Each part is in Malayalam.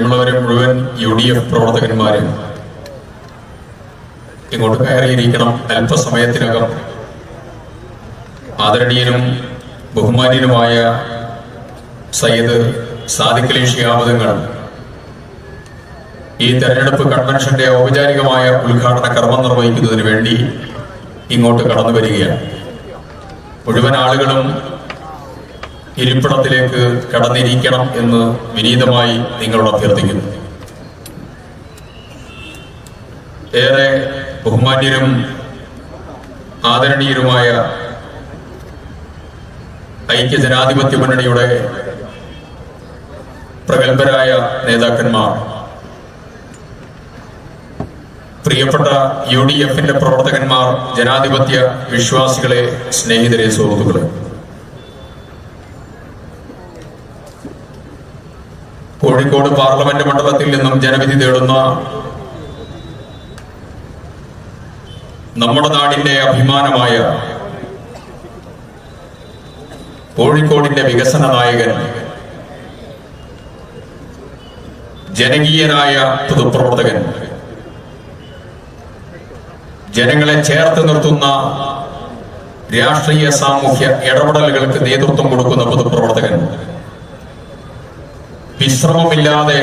പ്രിയമുള്ളവരെ മുഴുവൻ യു ഡി എഫ് പ്രവർത്തകന്മാരും ഇങ്ങോട്ട് കയറിയിരിക്കണം. അല്പസമയത്തിനകം ആദരണീയനും ബഹുമാന്യനുമായ സയ്യിദ് സാദിഖലി അലി ഈ തെരഞ്ഞെടുപ്പ് കൺവെൻഷന്റെ ഔപചാരികമായ ഉദ്ഘാടന കർമ്മം നിർവഹിക്കുന്നതിന് വേണ്ടി ഇങ്ങോട്ട് കടന്നു വരികയാണ് മുഴുവൻ ആളുകളും ഇരിപ്പിടത്തിലേക്ക് കടന്നിരിക്കണം എന്ന് വിനീതമായി നിങ്ങളോട് അഭ്യർത്ഥിക്കുന്നു. ഏറെ ബഹുമാന്യരും ആദരണീയരുമായ ഐക്യ ജനാധിപത്യ മുന്നണിയുടെ പ്രഗത്ഭരായ നേതാക്കന്മാർ പ്രിയപ്പെട്ട യു ഡി എഫിന്റെ പ്രവർത്തകന്മാർ ജനാധിപത്യ വിശ്വാസികളെ സ്നേഹിതരെ സുഹൃത്തുക്കളെ. കോഴിക്കോട് പാർലമെന്റ് മണ്ഡലത്തിൽ നിന്നും ജനവിധി തേടുന്ന നമ്മുടെ നാടിന്റെ അഭിമാനമായ കോഴിക്കോടിന്റെ വികസന നായകൻ ജനകീയനായ പൊതുപ്രവർത്തകൻ ജനങ്ങളെ ചേർത്ത് നിർത്തുന്ന രാഷ്ട്രീയ സാമൂഹ്യ ഇടപെടലുകൾക്ക് നേതൃത്വം കൊടുക്കുന്ന പൊതുപ്രവർത്തകൻ വിശ്രമമില്ലാതെ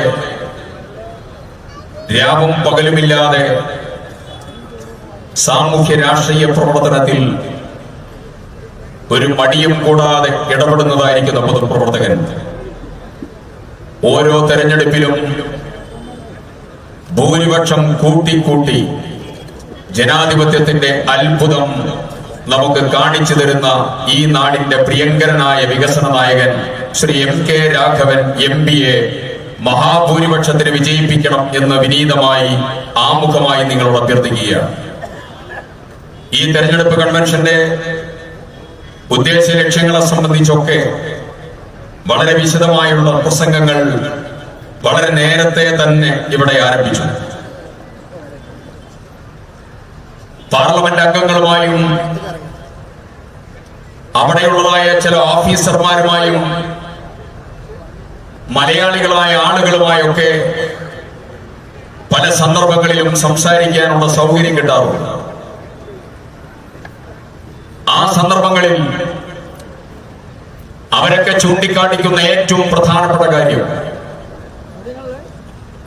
രാവും പകലുമില്ലാതെ സാമൂഹ്യ രാഷ്ട്രീയ പ്രവർത്തനത്തിൽ ഒരു മടിയും കൂടാതെ ഇടപെടുന്നതായിരിക്കുന്ന പൊതുപ്രവർത്തകൻ ഓരോ തെരഞ്ഞെടുപ്പിലും ഭൂരിപക്ഷം കൂട്ടിക്കൂട്ടി ജനാധിപത്യത്തിന്റെ അത്ഭുതം നമുക്ക് കാണിച്ചു തരുന്ന ഈ നാടിന്റെ പ്രിയങ്കരനായ വികസന നായകൻ Shri M K Raghavan M പിയെ മഹാഭൂരിപക്ഷത്തിന് വിജയിപ്പിക്കണം എന്ന് വിനീതമായി ആമുഖമായി നിങ്ങളോട് അഭ്യർത്ഥിക്കുകയാണ്. ഈ തെരഞ്ഞെടുപ്പ് കൺവെൻഷന്റെ ഉദ്ദേശ ലക്ഷ്യങ്ങളെ സംബന്ധിച്ചൊക്കെ വളരെ വിശദമായുള്ള പ്രസംഗങ്ങൾ വളരെ നേരത്തെ തന്നെ ഇവിടെ ആരംഭിച്ചു. പാർലമെന്റ് അംഗങ്ങളുമായും അവിടെയുള്ളതായ ചില ഓഫീസർമാരുമായും മലയാളികളായ ആളുകളുമായൊക്കെ പല സന്ദർഭങ്ങളിലും സംസാരിക്കാനുള്ള സൗകര്യം കിട്ടാറുണ്ട്. ആ സന്ദർഭങ്ങളിൽ അവരൊക്കെ ചൂണ്ടിക്കാണിക്കുന്ന ഏറ്റവും പ്രധാനപ്പെട്ട കാര്യം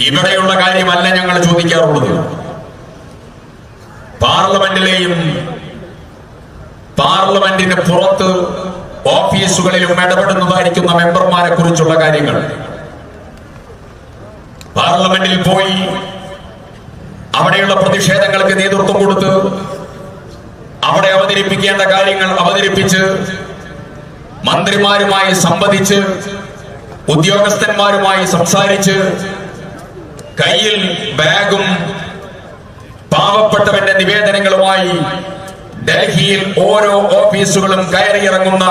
ഇവിടെയുള്ള കാര്യമല്ല ഞങ്ങൾ ചോദിക്കാറുള്ളത്. പാർലമെന്റിലെയും പാർലമെന്റിന് പുറത്ത് ഓഫീസുകളിലും ഇടപെടുന്നതായിരിക്കുന്ന മെമ്പർമാരെ കുറിച്ചുള്ള കാര്യങ്ങൾ. പാർലമെന്റിൽ പോയി അവിടെയുള്ള പ്രതിഷേധങ്ങൾക്ക് നേതൃത്വം കൊടുത്ത് അവിടെ അവതരിപ്പിക്കേണ്ട കാര്യങ്ങൾ അവതരിപ്പിച്ച് മന്ത്രിമാരുമായി സംവദിച്ച് ഉദ്യോഗസ്ഥന്മാരുമായി സംസാരിച്ച് കയ്യിൽ ബാഗും പാവപ്പെട്ടവന്റെ നിവേദനങ്ങളുമായി ഡൽഹിയിൽ ഓരോ ഓഫീസുകളും കയറിയിറങ്ങുന്ന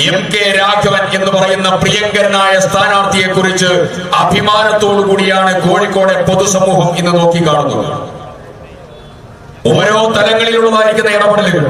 എം കെ രാഘവൻ എന്ന് പറയുന്ന പ്രിയങ്കരനായ സ്ഥാനാർത്ഥിയെ കുറിച്ച് അഭിമാനത്തോടു കൂടിയാണ് കോഴിക്കോട് പൊതുസമൂഹം ഇന്ന് നോക്കിക്കാണുന്നത്. ഓരോ തലങ്ങളിലുള്ളതായിരിക്കുന്ന ഇടപെടലുകൾ.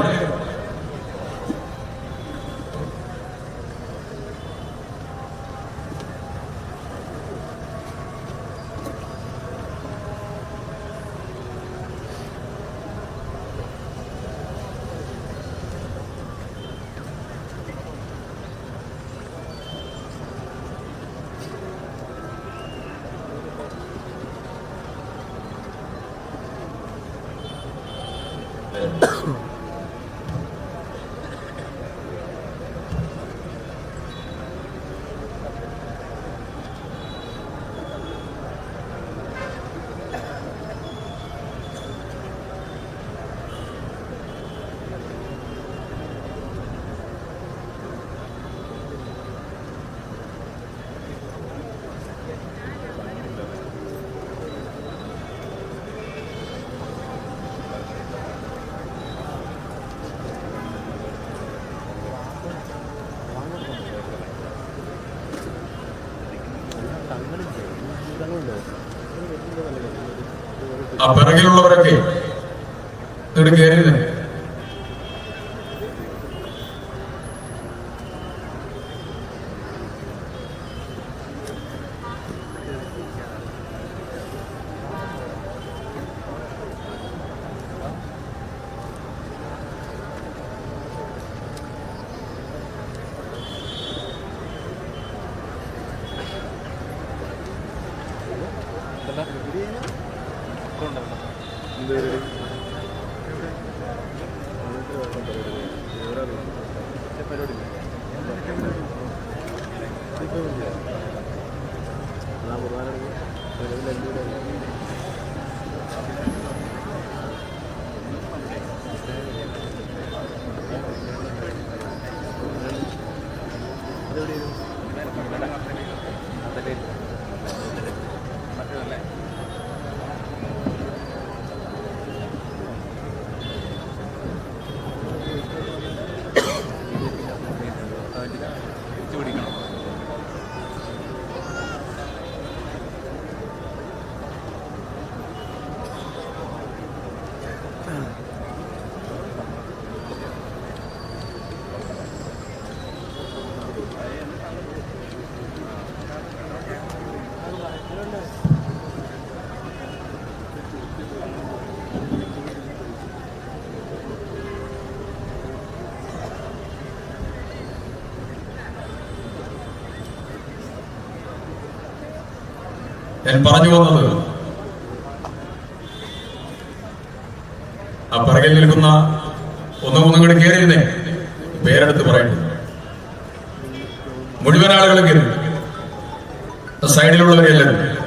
ആ പിറകിലുള്ളവരൊക്കെ ഇങ്ങോട്ട് الأولى الأولى. الأولى ഞാൻ പറഞ്ഞു വന്നത്. ആ പിറകിൽ നിൽക്കുന്ന ഒന്നും ഒന്നും കൂടി കയറിയിരുന്നേ. പേരെടുത്ത് പറയുന്നു. മുഴുവൻ ആളുകളും കയറി. സൈഡിലുള്ളവരെല്ലാവരും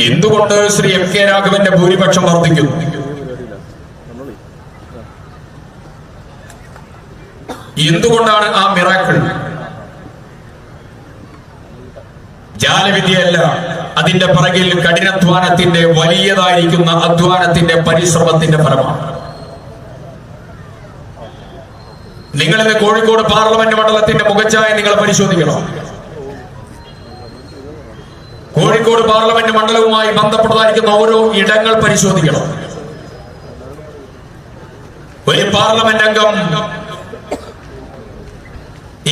എന്തുകൊണ്ട് ശ്രീ എം കെ രാഘവന്റെ ഭൂരിപക്ഷം വർദ്ധിക്കുന്നു? എന്തുകൊണ്ടാണ് ആ മിറാക്കിൾ? ജാലവിദ്യയല്ല അതിന്റെ പിറകിൽ കഠിനാധ്വാനത്തിന്റെ വലിയതായിരിക്കുന്ന അധ്വാനത്തിന്റെ പരിശ്രമത്തിന്റെ ഫലമാണ്. നിങ്ങൾ ഇന്ന് കോഴിക്കോട് പാർലമെന്റ് മണ്ഡലത്തിന്റെ മുഖച്ഛായ നിങ്ങൾ പരിശോധിക്കണം. കോഴിക്കോട് പാർലമെന്റ് മണ്ഡലവുമായി ബന്ധപ്പെട്ടതായിരിക്കുന്ന ഓരോ ഇടങ്ങൾ പരിശോധിക്കണം. ഒരു പാർലമെന്റ് അംഗം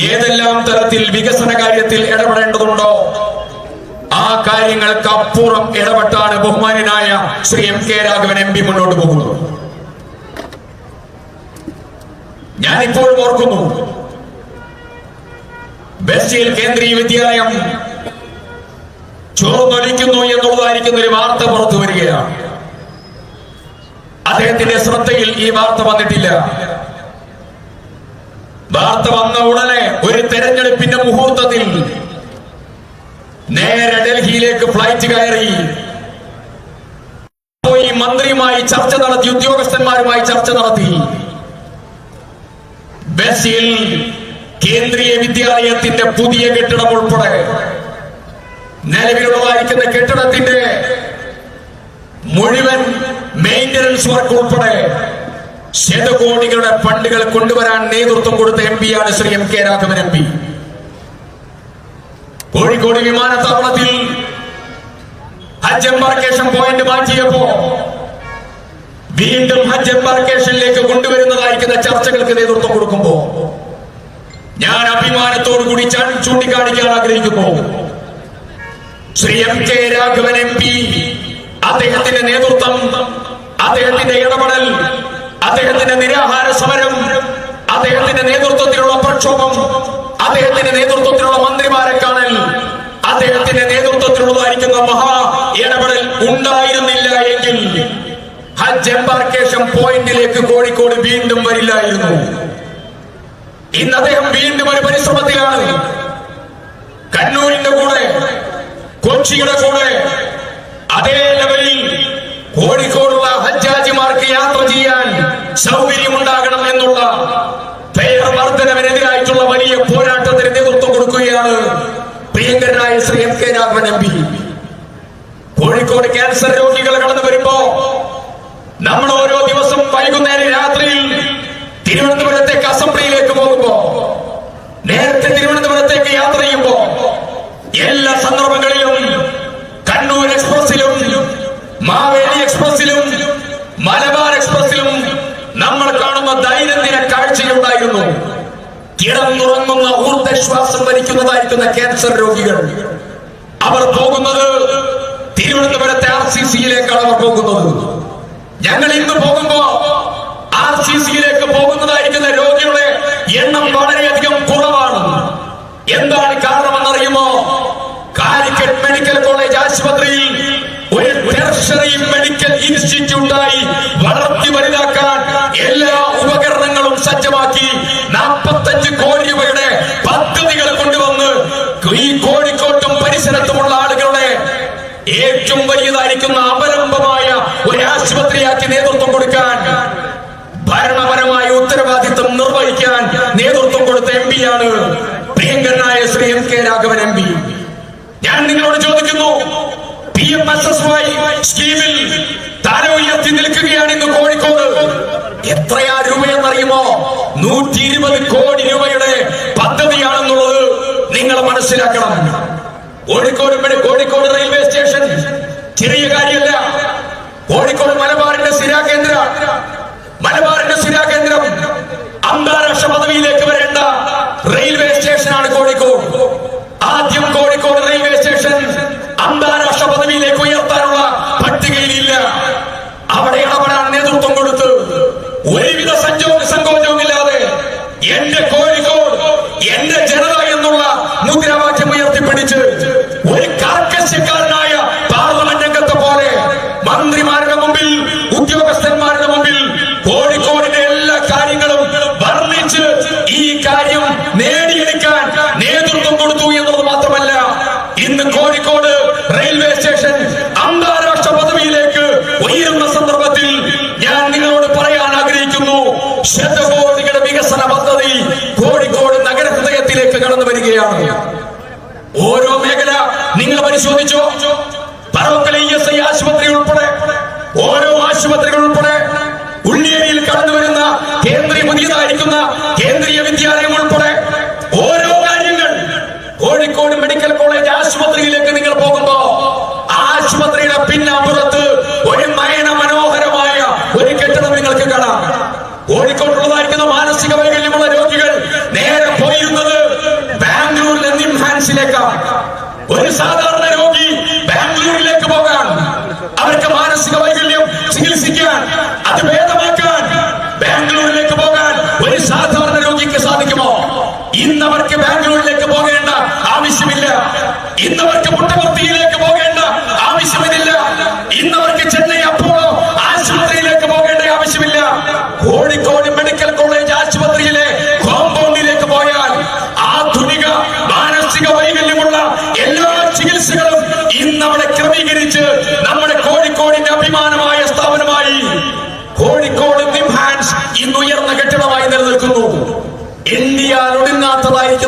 ഏതെല്ലാം തരത്തിൽ വികസന കാര്യത്തിൽ ഇടപെടേണ്ടതുണ്ടോ? ആ കാര്യങ്ങൾക്ക് അപ്പുറം ഇടപെട്ടാണ് ബഹുമാനായ Shri M K Raghavan M P മുന്നോട്ട് പോകുന്നത്. ഞാനിപ്പോഴും ഓർക്കുന്നു ബസ്റ്റിൽ കേന്ദ്രീയ വിദ്യാലയം ചോർന്നൊലിക്കുന്നു എന്നുള്ളതായിരിക്കുന്ന ഒരു വാർത്ത പുറത്തു വരികയാണ്. അദ്ദേഹത്തിന്റെ ശ്രദ്ധയിൽ ഈ വാർത്ത വന്നിട്ടില്ല. വാർത്ത വന്ന ഉടനെ ഒരു തെരഞ്ഞെടുപ്പിന്റെ മുഹൂർത്തത്തിൽ നേരെ ഡൽഹിയിലേക്ക് ഫ്ലൈറ്റ് കയറി. പോയി മന്ത്രിയുമായി ചർച്ച നടത്തി ഉദ്യോഗസ്ഥന്മാരുമായി ചർച്ച നടത്തി. ബസിൽ കേന്ദ്രീയ വിദ്യാലയത്തിന്റെ പുതിയ കെട്ടിടം ഉൾപ്പെടെ നിലവിലുള്ളതായിരിക്കുന്ന കെട്ടിടത്തിന്റെ മുഴുവൻ മെയിന്റനൻസ് വർക്ക് ഉൾപ്പെടെ ശതകോടികളുടെ ഫണ്ടുകൾ കൊണ്ടുവരാൻ നേതൃത്വം കൊടുത്ത എം പിയാണ് Shri M K Raghavan M P. Kozhikode വിമാനത്താവളത്തിൽ ഹജ്ജ് എംബാർക്കേഷൻ പോയിന്റ് മാറ്റിയപ്പോ വീണ്ടും ഹജ്ജ് എംബാർക്കേഷനിലേക്ക് കൊണ്ടുവരുന്നതായിരിക്കുന്ന ചർച്ചകൾക്ക് നേതൃത്വം കൊടുക്കുമ്പോ ഞാൻ അഭിമാനത്തോടു കൂടി ചൂണ്ടിക്കാണിക്കാൻ ആഗ്രഹിക്കുന്നു. Shri M K Raghavan M P അദ്ദേഹത്തിന്റെ നേതൃത്വം അദ്ദേഹത്തിന്റെ ഇടപെടൽ അദ്ദേഹത്തിന്റെ നിരാഹാര സമരം അദ്ദേഹത്തിന്റെ നേതൃത്വത്തിലുള്ള പ്രക്ഷോഭം അദ്ദേഹത്തിന്റെ നേതൃത്വത്തിലുള്ള മന്ത്രിമാരെ കാണൽ അദ്ദേഹത്തിന്റെ നേതൃത്വത്തിലുള്ളതായിരിക്കുന്ന മഹാ ഇടപെടൽ ഉണ്ടായിരുന്നില്ല എങ്കിൽ ഹജ്ജ് എംബാർക്കേഷൻ പോയിന്റിലേക്ക് കോഴിക്കോട് വീണ്ടും വരില്ലായിരുന്നു. ഇന്ന് അദ്ദേഹം വീണ്ടും ഒരു പരിശ്രമത്തിലാണ്. കണ്ണൂരിന്റെ കൂടെ കൊച്ചിയുടെ കൂടെ അതേ ലെവലിൽ വർധനവിനെതിരായിട്ടുള്ള വലിയ പോരാട്ടത്തിന് നേതൃത്വം കൊടുക്കുകയാണ് പ്രിയങ്കരനായ Shri M K Raghavan M P. Kozhikode cancer രോഗികൾ കടന്നു വരുമ്പോ നമ്മൾ ഓരോ ദിവസം വൈകുന്നേരം രാത്രിയിൽ തിരുവനന്തപുരത്തേക്ക് അസംബ്ലിയിലേക്ക് പോകുമ്പോ നേരത്തെ തിരുവനന്തപുരത്തേക്ക് യാത്ര ചെയ്യുമ്പോ എല്ലാ സന്ദർഭങ്ങളിലും കണ്ണൂർ എക്സ്പ്രസിലും മാവേലി എക്സ്പ്രസിലും മലബാർ എക്സ്പ്രസിലും നമ്മൾ കാണുന്ന ദൈനംദിന കാഴ്ചയുണ്ടായിരുന്നു. ഇടം തുറങ്ങുന്ന ഊർജശ്വാസം വലിക്കുന്നതായിരിക്കുന്ന ക്യാൻസർ രോഗികൾ. അവർ പോകുന്നത് തിരുവനന്തപുരത്തെ ആർ സി സിയിലേക്കാണ് അവർ പോകുന്നത്. ഞങ്ങൾ ഇന്ന് പോകുമ്പോ ആർ സി സിയിലേക്ക് പോകുന്നതായിരിക്കുന്ന രോഗിയുടെ എണ്ണം വളരെയധികം കുറവാണ്. എന്താണ് കാരണമെന്നറിയുമോ? കാലിക്കറ്റ് മെഡിക്കൽ കോളേജ് ആശുപത്രിയിൽ ഒരു മെഡിക്കൽ ഇൻസ്റ്റിറ്റ്യൂട്ട് എന്നോട് ചോദിക്കുന്നു P M S S Y സ്കീമിൽ താരം നിൽക്കുകയാണ് ഇന്ന് കോഴിക്കോട്. എത്രയാ രൂപയെന്നറിയുമോ? നൂറ്റി ഇരുപത് കോടി രൂപയുടെ പദ്ധതിയാണെന്നുള്ളത് നിങ്ങൾ മനസ്സിലാക്കണം. കോഴിക്കോട് കോഴിക്കോട് റെയിൽവേ സ്റ്റേഷൻ ചെറിയ കാര്യമല്ല. കോഴിക്കോട് മലബാറിന്റെ സ്ഥിരാകേന്ദ്ര മലബാറിന്റെ സ്ഥിരാകേന്ദ്രം അന്താരാഷ്ട്ര പദവിയിലേക്ക് വരും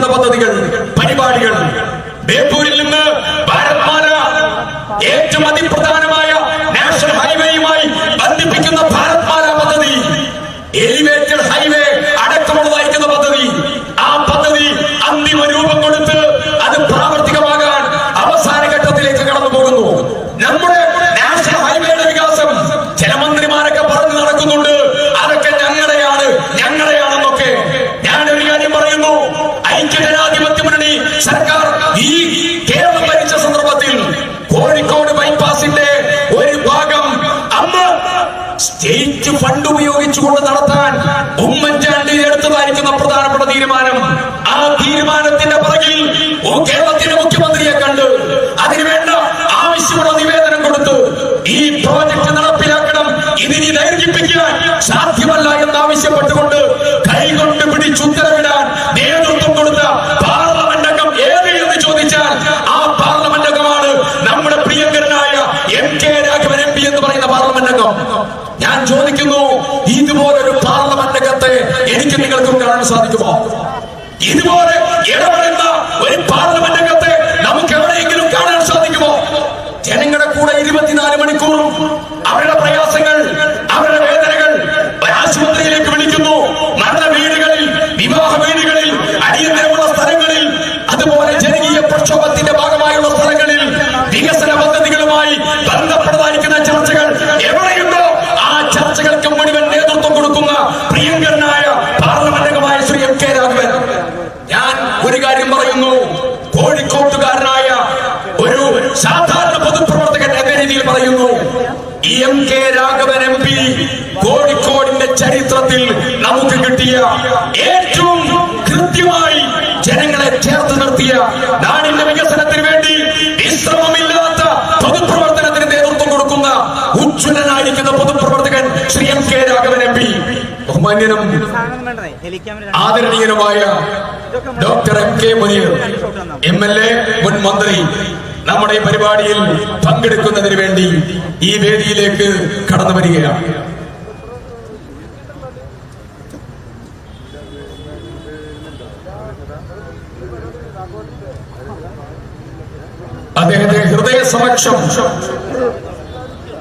പദ്ധതികൾ പരിപാടികൾ സാധിക്കുമോ? ഇതുപോലെ ഇടപെടുന്ന ഒരു പാർലമെന്റ് ചരിത്രത്തിൽ നമുക്ക് കിട്ടിയ ഏറ്റവും കൃത്യമായി ജനങ്ങളെ ചേർത്ത് നിർത്തിയ നാടിന്റെ വികസനത്തിന് വേണ്ടി വിശ്രമമില്ലാത്ത പൊതുപ്രവർത്തനത്തിന് നേതൃത്വം കൊടുക്കുന്ന ഉജ്ജ്വലനായിരിക്കുന്ന പൊതുപ്രവർത്തകൻ Shri M K Raghavan M P. ബഹുമാന്യനും ആദരണീയനുമായ doctor M K Muneer M L A മുൻ മന്ത്രി നമ്മുടെ പരിപാടിയിൽ പങ്കെടുക്കുന്നതിന് വേണ്ടി ഈ വേദിയിലേക്ക് കടന്നു വരികയാണ്. ഹൃദയ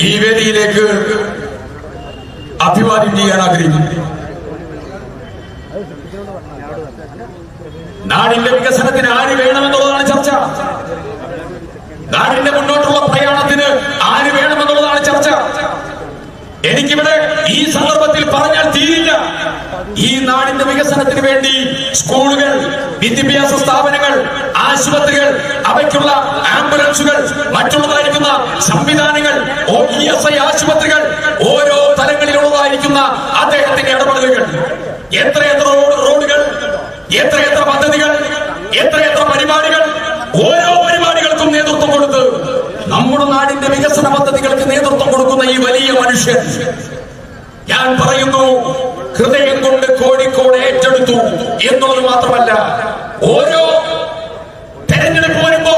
ഈ വേദിയിലേക്ക് അഭിവാദ്യം ചെയ്യാൻ ആഗ്രഹിക്കുന്നു. നാടിന്റെ വികസനത്തിന് ആര് വേണമെന്നുള്ളതാണ് ചർച്ച. നാടിന്റെ മുന്നോട്ടുള്ള പ്രയാണത്തിന് ആര് വേണമെന്നുള്ളതാണ് ചർച്ച. എനിക്കിവിടെ ഈ സന്ദർഭത്തിൽ പറഞ്ഞാൽ തീരില്ല. ഈ നാടിന്റെ വികസനത്തിന് വേണ്ടി സ്കൂളുകൾ വിദ്യാഭ്യാസ സ്ഥാപനങ്ങൾ ആശുപത്രികൾ അവയ്ക്കുള്ള ആംബുലൻസുകൾ മറ്റുള്ളതായിരിക്കുന്ന സംവിധാനങ്ങൾ ആശുപത്രികൾ ഓരോ തലങ്ങളിലുള്ളതായിരിക്കുന്ന അദ്ദേഹത്തിന്റെ ഇടപെടലുകൾ. എത്രയെത്ര റോഡ് റോഡുകൾ എത്രയെത്ര പദ്ധതികൾ എത്രയെത്ര പരിപാടികൾ ഓരോ പരിപാടികൾക്കും നേതൃത്വം കൊടുത്ത് നമ്മുടെ നാടിന്റെ വികസന പദ്ധതികൾക്ക് നേതൃത്വം കൊടുക്കുന്ന ഈ വലിയ മനുഷ്യൻ ഞാൻ പറയുന്നു ഹൃദയം കൊണ്ട് കോഴിക്കോട് ഏറ്റെടുത്തു എന്നുള്ളത് മാത്രമല്ല ഓരോ തെരഞ്ഞെടുപ്പ് വരുമ്പോ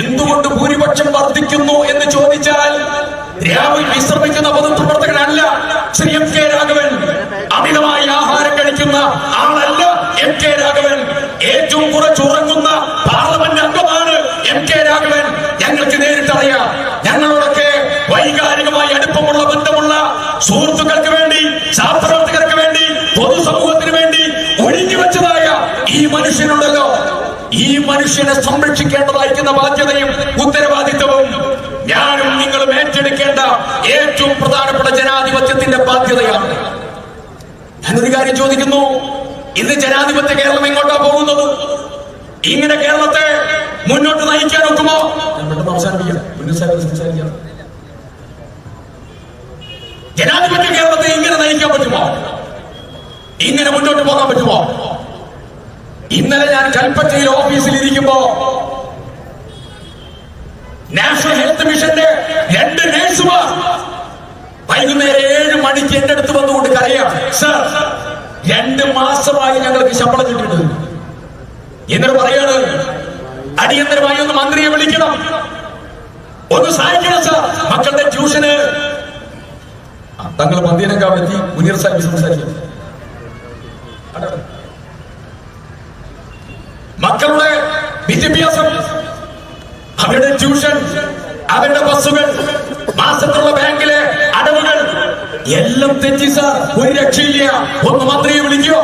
എന്തുകൊണ്ട് ഭൂരിപക്ഷം വർദ്ധിക്കുന്നു എന്ന് ചോദിച്ചാൽ രാവിൽ വിശ്രമിക്കുന്ന പൊതുപ്രവർത്തകനല്ല ശ്രീ എം കെ രാഘവൻ. അമിതമായി ആഹാരം കഴിക്കുന്ന ആളല്ല എം കെ രാഘവൻ. ഏറ്റവും കുറച്ച് ഉറങ്ങുന്ന പാർലമെന്റ് അംഗമാണ് എം കെ രാഘവൻ. ഞങ്ങൾക്ക് നേരിട്ടറിയാം മനുഷ്യനെ സംരക്ഷിക്കേണ്ടതായിരിക്കുന്ന ബാധ്യതയും ഉത്തരവാദിത്വവും ഞാനും നിങ്ങളും ഏറ്റെടുക്കേണ്ട ഏറ്റവും പ്രധാനപ്പെട്ട ജനാധിപത്യത്തിന്റെ ബാധ്യതയാണ്. ഞാനൊരു കാര്യം ചോദിക്കുന്നു. ഇന്ന് ജനാധിപത്യ കേരളം എങ്ങോട്ടാ പോകുന്നത്? ഇങ്ങനെ കേരളത്തെ മുന്നോട്ട് നയിക്കാൻ ഒക്കുമോ? പെട്ടെന്ന് അവസാനിപ്പിക്കാം. ജനാധിപത്യ കേരളത്തെ ഇങ്ങനെ നയിക്കാൻ പറ്റുമോ? ഇങ്ങനെ മുന്നോട്ട് പോകാൻ പറ്റുമോ? ഇന്നലെ ഞാൻ കൽപ്പറ്റയിൽ ഓഫീസിൽ ഇരിക്കുമ്പോ നാഷണൽ ഹെൽത്ത് മിഷന്റെ രണ്ട് നഴ്സുമാർ വൈകുന്നേരം ഏഴ് മണിക്ക് എന്റെ അടുത്ത് വന്നുകൊണ്ട് കരയാം സർ രണ്ട് മാസമായി ഞങ്ങൾക്ക് ശമ്പളം കിട്ടിയിട്ടുണ്ട്. എന്നിട്ട് പറയാണ് അടിയന്തരമായി ഒന്ന് മന്ത്രിയെ വിളിക്കണം. ഒന്ന് സഹായിക്കണം സർ. മക്കളുടെ ട്യൂഷന്. തങ്ങൾ മന്ദിരങ്കാവെത്തി മുനീർ സാഹിബ് അതെ. മക്കളുടെ വിദ്യാഭ്യാസം അവരുടെ ട്യൂഷൻ അവരുടെ ബസ്സുകൾ മാസത്തുള്ള ബാങ്കിലെ അടവുകൾ. എല്ലാം തെറ്റി സാർ. ഒരു രക്ഷയില്ല. ഒന്ന് മന്ത്രിയെ വിളിക്കോ?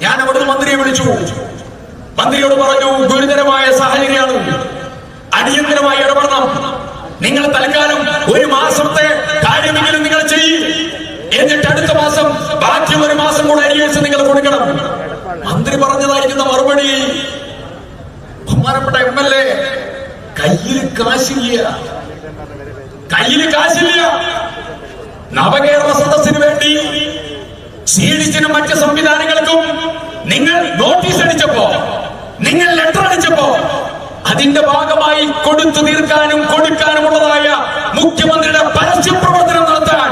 ഞാൻ അവിടുന്ന് മന്ത്രിയെ വിളിച്ചു. മന്ത്രിയോട് പറഞ്ഞു ഗുരുതരമായ സാഹചര്യമാണ്. അടിയന്തരമായി ഇടപെടണം. നിങ്ങൾ തൽക്കാലം ഒരു മാസത്തെ കാര്യമെങ്കിലും നിങ്ങൾ ചെയ്യും. എന്നിട്ട് അടുത്ത മാസം ബാക്കി ഒരു മാസം കൂടെ അരിയേഴ്സ് നിങ്ങൾ കൊടുക്കണം. മന്ത്രി പറഞ്ഞതായിരിക്കുന്ന മറുപടി. ബഹുമാനപ്പെട്ട എം എൽ എ കയ്യിൽ കാശില്ല. കയ്യിൽ കാശില്ല. നവകേരള സദസ്സിന് വേണ്ടി സീഡിച്ചിനും മറ്റ് സംവിധാനങ്ങൾക്കും നിങ്ങൾ നോട്ടീസ് അടിച്ചപ്പോ നിങ്ങൾ ലെറ്റർ അടിച്ചപ്പോ അതിന്റെ ഭാഗമായി കൊടുത്തു തീർക്കാനും കൊടുക്കാനുമുള്ളതായ മുഖ്യമന്ത്രിയുടെ പരസ്യ പ്രവർത്തനം നടത്താൻ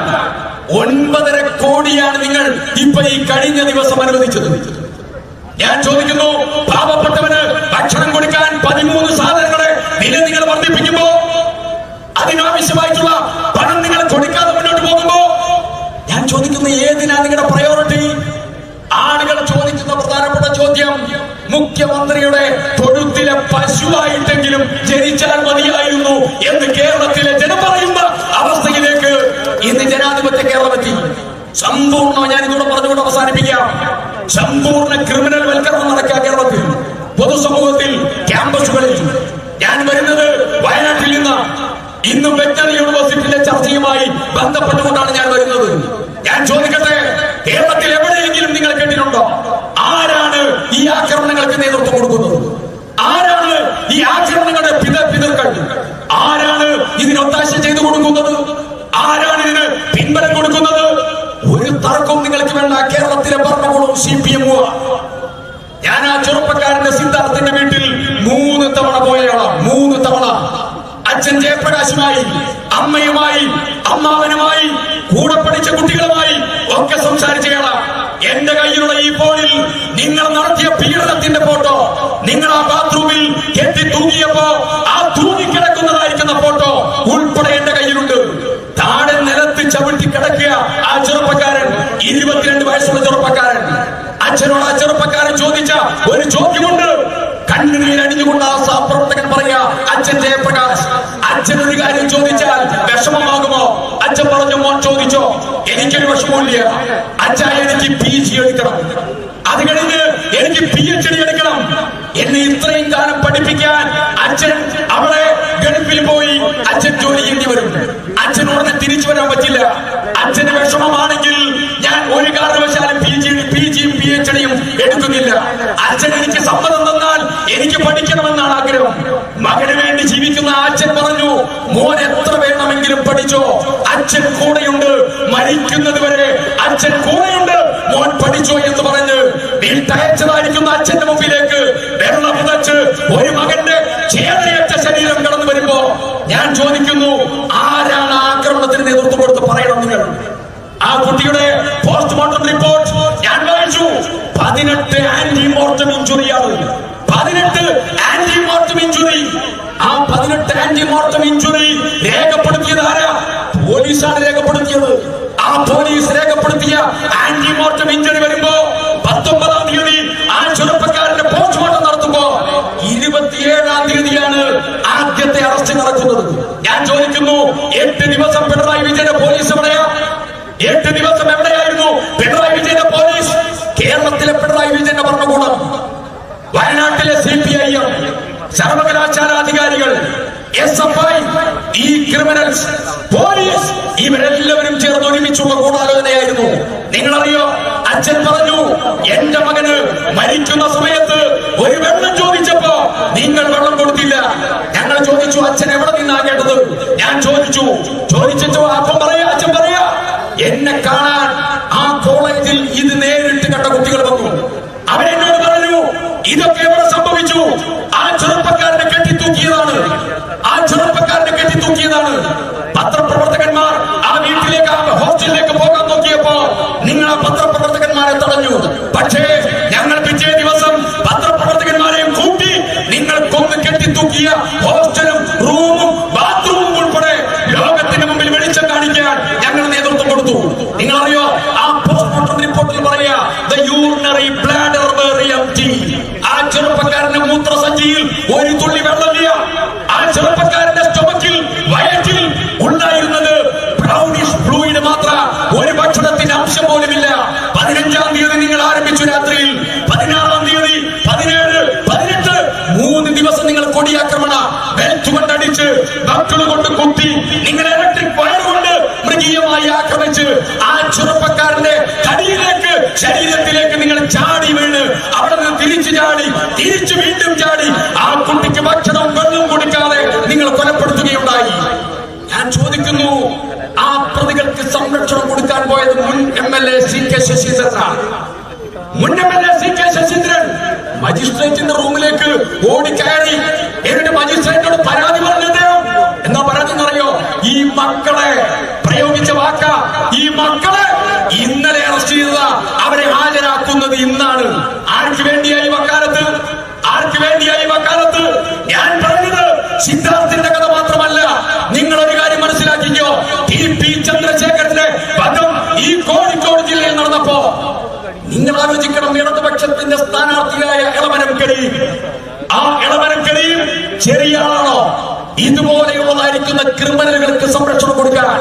ഒൻപതര കോടിയാണ് നിങ്ങൾ ഇപ്പൊ ഈ കഴിഞ്ഞ ദിവസം അനുവദിച്ചത്. ഞാൻ ചോദിക്കുന്നു പാവപ്പെട്ടവന് ഭക്ഷണം കൊടുക്കാൻ പതിമൂന്ന് സാധനങ്ങളെ വില നിങ്ങൾ വർദ്ധിപ്പിക്കുമ്പോ അതിനാവശ്യമായിട്ടുള്ള പണം നിങ്ങൾ കൊടുക്കാതെ മുന്നോട്ട് പോകുമ്പോ ഞാൻ ചോദിക്കുന്നു ഏതിനാ നിങ്ങളുടെ പ്രയോറിറ്റി ആളുകൾ ചോദിക്കുന്ന പ്രധാനപ്പെട്ട ചോദ്യം മുഖ്യമന്ത്രിയുടെ തൊഴുത്തിലെ പശുവായിട്ടെങ്കിലും ജനിച്ചാൽ മതിയായിരുന്നു എന്ന് കേരളത്തിലെ ജനം പറയുന്ന അവസ്ഥയിലേക്ക് ഇന്ന് ജനാധിപത്യ കേരളം എത്തി സമ്പൂർണ ഞാൻ ഇതോടെ പറഞ്ഞുകൊണ്ട് അവസാനിപ്പിക്കാം. സമ്പൂർണ ക്രിമിനൽ വൽക്കരണം നടക്കുക കേരളത്തിൽ. പൊതുസമൂഹത്തിൽ ക്യാമ്പസുകളിൽ. ഞാൻ വരുന്നത് വയനാട്ടിൽ നിന്ന്. ഇന്ന് വെറ്ററി യൂണിവേഴ്സിറ്റിയിലെ ചർച്ചയുമായി ബന്ധപ്പെട്ടുകൊണ്ടാണ് ഞാൻ വരുന്നത്. ഞാൻ ചോദിക്കട്ടെ കേരളത്തിൽ എവിടെയെങ്കിലും നിങ്ങൾ കേട്ടിട്ടുണ്ടോ? ആരാണ് ഈ ആക്രമണങ്ങൾക്ക് നേതൃത്വം കൊടുക്കുന്നത്? ആരാണ് ഈ ആക്രമണങ്ങളുടെ പിത പിതൃക്കൾ ആരാണ് ഇതിന് ഒത്താശ ചെയ്തു കൊടുക്കുന്നത്? ആരാണ് ഇതിന് പിൻബലം കൊടുക്കുന്നത്? ഒരു തർക്കവും നിങ്ങൾക്ക് വേണ്ട. സി പി എം ഞാൻ ആ ചെറുപ്പക്കാരന്റെ സിദ്ധാർത്ഥന്റെ വീട്ടിൽ മൂന്ന് തവണ പോയവളാണ് മൂന്ന് തവണ. അച്ഛൻ ജയപ്രകാശുമായി അമ്മയുമായി അമ്മാവനുമായി കൂടെ പഠിച്ച കുട്ടികളുമായി ഒക്കെ സംസാരിച്ചയാളാണ്. എന്റെ കയ്യിലുള്ള ഈ ഫോണിൽ നിങ്ങൾ നടത്തിയ ഒരു ചോദ്യമുണ്ട്. കണ്ണുനീരണിഞ്ഞുകൊണ്ട് ആ സഹപ്രവർത്തകൻ പറയാ അച്ഛൻ ജയപ്രകാശ് അച്ഛൻ ഒരു കാര്യം ചോദിച്ചാൽ വിഷമമാകുമോ? അച്ഛൻ പറഞ്ഞു മോൻ ചോദിച്ചോ എനിക്കൊരു വിഷമമില്ല അച്ഛ എനിക്ക് പി ജി എടുക്കണം. അത് കഴിഞ്ഞ് എനിക്ക് പി എച്ച് ഡി എടുക്കണം. എന്നെ ഇത്രയും കാലം പഠിപ്പിക്കാൻ അച്ഛൻ അവളെ ഗൾഫിൽ പോയി അച്ഛൻ ജോലി ചെയ്യേണ്ടി വരും. അച്ഛൻ ഉടനെ തിരിച്ചു വരാൻ പറ്റില്ല. അച്ഛന് വിഷമമാണെങ്കിൽ ഞാൻ ഒരു കാരണവശാലും പി ജി പി ജിയും പി എച്ച് ഡിയും എടുക്കുന്നില്ല അച്ഛൻ എനിക്ക് സമ്മതം തന്നാൽ എനിക്ക് പഠിക്കണമെന്നാണ് ആഗ്രഹം. മകന് വേണ്ടി ജീവിക്കുന്ന അച്ഛൻ പറഞ്ഞു മോൻ എത്ര വേണമെങ്കിലും പഠിച്ചോ? അച്ഛൻ കൂടെയുണ്ട്. മരിക്കുന്നത് വരെ അച്ഛൻ കൂടെയുണ്ട്. മോൻ പഠിച്ചോ എന്ന് പറഞ്ഞ് വീട്ടയച്ചതായിരിക്കുന്ന അച്ഛന്റെ മുമ്പിലേക്ക് വെള്ളം പുതച്ച് ഒരു മകന്റെ ചേതയറ്റ ശരീരം കടന്നു വരുമ്പോ ഞാൻ ചോദിക്കുന്നു ആരാണ് ആക്രമണത്തിന് നേതൃത്വം കൊടുത്ത് പറയണം നിങ്ങൾ? ആ കുട്ടിയുടെ പോലീസാണ് രേഖപ്പെടുത്തിയത്. ആ പോലീസ് രേഖപ്പെടുത്തിയ ആന്റിമോർട്ടം ഇഞ്ചറി വരുമ്പോ പത്തൊമ്പതാം തീയതി ആ ചെറുപ്പക്കാരന്റെ പോസ്റ്റ്മോർട്ടം നടത്തുമ്പോ ഇരുപത്തിയേഴാം തീയതിയാണ് ആദ്യത്തെ അറസ്റ്റ് നടക്കുന്നത്. ഞാൻ ചോദിക്കുന്നു എട്ട് ദിവസം പിണറായി വിജയന്റെ പോലീസ് എവിടെയാ? എട്ട് ദിവസം എവിടെയായിരുന്നു പിണറായി വിജയന്റെ പോലീസ്? കേരളത്തിലെ പിണറായി വിജയന്റെ ഭരണകൂടം. വയനാട്ടിലെ സി പി ഐ എം സർവകലാശാലാധികാരികൾ എസ് എഫ് ഐ ഈ ക്രിമിനൽസ് പോലീസ് ഇവരെല്ലാവരും ചേർന്ന് ഒരുമിച്ചുള്ള ഗൂഢാലോചനയായിരുന്നു. നിങ്ങളറിയോ? അച്ഛൻ പറഞ്ഞു എന്റെ മകന് മരിക്കുന്ന സമയത്ത് ഒരു വെള്ളം ചോദിച്ചപ്പോ നിങ്ങൾ വെള്ളം കൊടുത്തില്ല. ഞങ്ങൾ ചോദിച്ചു അച്ഛൻ എവിടെ നിന്നാ കേട്ടത്? ഞാൻ ചോദിച്ചു ചോദിച്ചോ അപ്പം പറയാ അച്ഛൻ പറയാ എന്നെ കാണാൻ ആ കോളേജിൽ ഇത് നേരിട്ട് കണ്ട കുട്ടികൾ വന്നു അവരെന്നോട് പറഞ്ഞു ഇതൊക്കെ എവിടെ സംഭവിച്ചു ആ ചെറുപ്പക്കാരനെ കെട്ടിത്തൂക്കിയതാണ് ആ ചെറുപ്പക്കാരനെ കെട്ടിത്തൂക്കിയതാണ് പത്രപ്രവർത്തകന്മാർ ആ വീട്ടിലേക്ക് ആ ഹോസ്റ്റലിലേക്ക് പോകാൻ നോക്കിയപ്പോ നിങ്ങൾ ആ പത്രപ്രവർത്തകന്മാരെ തടഞ്ഞു പക്ഷേ ഞങ്ങൾ പിറ്റേ ദിവസം പത്രപ്രവർത്തകന്മാരെയും കൂട്ടി നിങ്ങൾ കൊന്ന് കെട്ടിത്തൂക്കിയ ഹോസ്റ്റലും റൂമും ബാത്റൂമും ഉൾപ്പെടെ ലോകത്തിന് മുമ്പിൽ വെളിച്ചം കാണിക്കാൻ ഞങ്ങൾ നേതൃത്വം കൊടുത്തു നിങ്ങൾ അറിയോ ആ പോസ്റ്റ്മോർട്ടം റിപ്പോർട്ടിൽ പറയാ ദ യൂറിനറി ബ്ലാഡർ ആ ചെറുപ്പക്കാരന്റെ മൂത്രസഞ്ചിയിൽ ഒരു തുള്ളി വെള്ളമില്ല ആ ചെറുപ്പക്കാരന്റെ സ്റ്റൊമക്കിൽ വയറ്റിൽ ഉണ്ടായിരുന്നത് ബ്രൗണിഷ് ഫ്ലൂയിഡ് മാത്ര ഒരു ഭക്ഷണത്തിന്റെ അംശം പോലുമില്ല പതിനഞ്ചാം തീയതി നിങ്ങൾ ആരംഭിച്ചു രാത്രിയിൽ പതിനാറാം തീയതി പതിനേഴ് പതിനെട്ട് മൂന്ന് ദിവസം നിങ്ങൾ കൊടിയാക്രമണ ബെൽറ്റ് കൊണ്ടടിച്ച് കൊണ്ട് കുത്തി നിങ്ങൾ ഇലക്ട്രിക് വയർ കൊണ്ട് മൃഗീയമായി ആക്രമിച്ച് ആ ചെറുപ്പക്കാരന്റെ കടിയിലേക്ക് ശരീരത്തിലേക്ക് നിങ്ങൾ ചാടി വീണ് അവിടെ നിന്ന് തിരിച്ചു ചാടി തിരിച്ചു വീണ്ടും ചാടി. ആ കുട്ടിക്ക് ഭക്ഷണവും വെള്ളവും കൊടുക്കാതെ നിങ്ങൾ കൊലപ്പെടുത്തുകയുണ്ടായി. ഞാൻ ചോദിക്കുന്നു ആ പ്രതികൾക്ക് സംരക്ഷണം കൊടുക്കാൻ പോയത് മുൻ M L A C K ശശീന്ദ്രനാണ്. മുൻ M L A C K Sasheendran മജിസ്ട്രേറ്റിന്റെ റൂമിലേക്ക് ഓടിക്കയറി എന്നിട്ട് മജിസ്ട്രേറ്റിനോട് പരാതി പറഞ്ഞു അദ്ദേഹം എന്താ പറയുന്നത് അറിയോ ഈ മക്കളെ പ്രയോഗിച്ച വാക്ക ഈ മക്കളെ ഇന്നലെ അറസ്റ്റ് ചെയ്ത അവരെ ഹാജരാക്കുന്നത് ഇന്നാണ്. ആർക്ക് വേണ്ടിയായി വക്കാലത്ത്? ആർക്ക് വേണ്ടിയായി വക്കാലത്ത്? ഞാൻ പറഞ്ഞത് സിദ്ധാർത്ഥിന്റെ കഥ മാത്രമല്ല. നിങ്ങൾ ഒരു കാര്യം മനസ്സിലാക്കിക്കോ. ടി പി ചന്ദ്രശേഖരന്റെ വധം ഈ കോഴിക്കോട് ജില്ലയിൽ നടന്നപ്പോ നിങ്ങൾ ആലോചിക്കണം ഇടതുപക്ഷത്തിന്റെ സ്ഥാനാർത്ഥിയായ ഇളമരം കരീം ആ ഇളമരം കരീം ചെറിയ ആളാണോ? ഇതുപോലെയുള്ളതായിരിക്കുന്ന ക്രിമിനലുകൾക്ക് സംരക്ഷണം കൊടുക്കാൻ.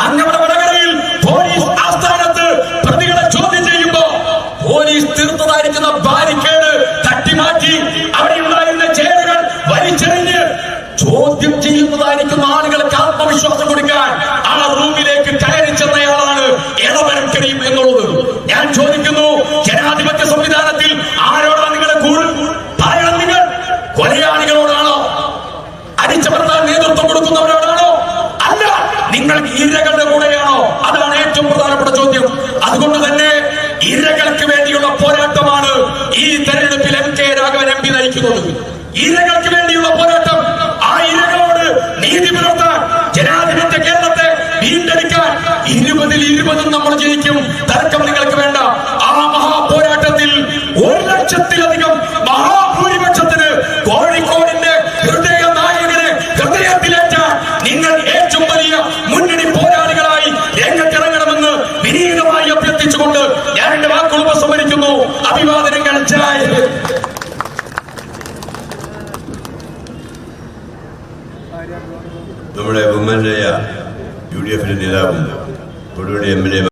അങ്ങനെ വടകരയിൽ പോലീസ് ആസ്ഥാനത്ത് പ്രതികളെ ചോദ്യം ചെയ്യുമ്പോ പോലീസ് തീർത്തതായിരിക്കുന്ന ബാരിക്കേഡ് തട്ടിമാറ്റി അവിടെ ഉണ്ടായിരുന്ന ചെയറുകൾ വലിച്ചെറിഞ്ഞ് ചോദ്യം ചെയ്യുന്നതായിരിക്കുന്ന ആളുകൾക്ക് ആത്മവിശ്വാസം കൊടുക്കാൻ ആ റൂമിലേക്ക് കയറി ചെന്നയാളാണ് ഇളവരം കരീം എന്നുള്ളത് ഞാൻ ചോദിക്കുന്നു ജനാധിപത്യ സംവിധാനത്തിൽ ആരോടാണ് നിങ്ങളുടെ കൂറ് പറയണം നിങ്ങൾ കൊലയാളികളോടാണോ അടിച്ചമർത്താൻ നേതൃത്വം കൊടുക്കുന്നവരോടാണോ അല്ല നിങ്ങൾ ഇരകളുടെ കൂടെയാണോ അതാണ് ഏറ്റവും പ്രധാനപ്പെട്ട ചോദ്യം അതുകൊണ്ട് തന്നെ ഇരകൾക്ക് വേണ്ടിയുള്ള പോരാട്ടമാണ് ഈ തെരഞ്ഞെടുപ്പിൽ M K Raghavan M P നയിക്കുന്നത് ഇരകൾക്ക് വേണ്ടിയുള്ള പോരാട്ടം ആ ഇരകളോട് നീതി പുലർത്താൻ ഇന്നും നമ്മൾ ജയിക്കും തർക്കം നിങ്ങൾക്ക് വേണ്ട ആ മഹാപോരാട്ടത്തിൽ ഒരു ലക്ഷത്തിലധികം മഹാഭൂരിപക്ഷത്തിന് കോഴിക്കോടിന്റെ ഹൃദയ നായകന് ഹൃദയത്തിലേറ്റ നിങ്ങൾ ഏറ്റവും വലിയ മുന്നണി പോരാളികളായി രംഗത്തിറങ്ങണമെന്ന് വിനീതമായി അഭ്യർത്ഥിച്ചുകൊണ്ട് ഞാൻ എന്റെ വാക്കുകൾ ഉപസംഹരിക്കുന്നു അഭിവാദനങ്ങൾ ജയ് നമ്മുടെ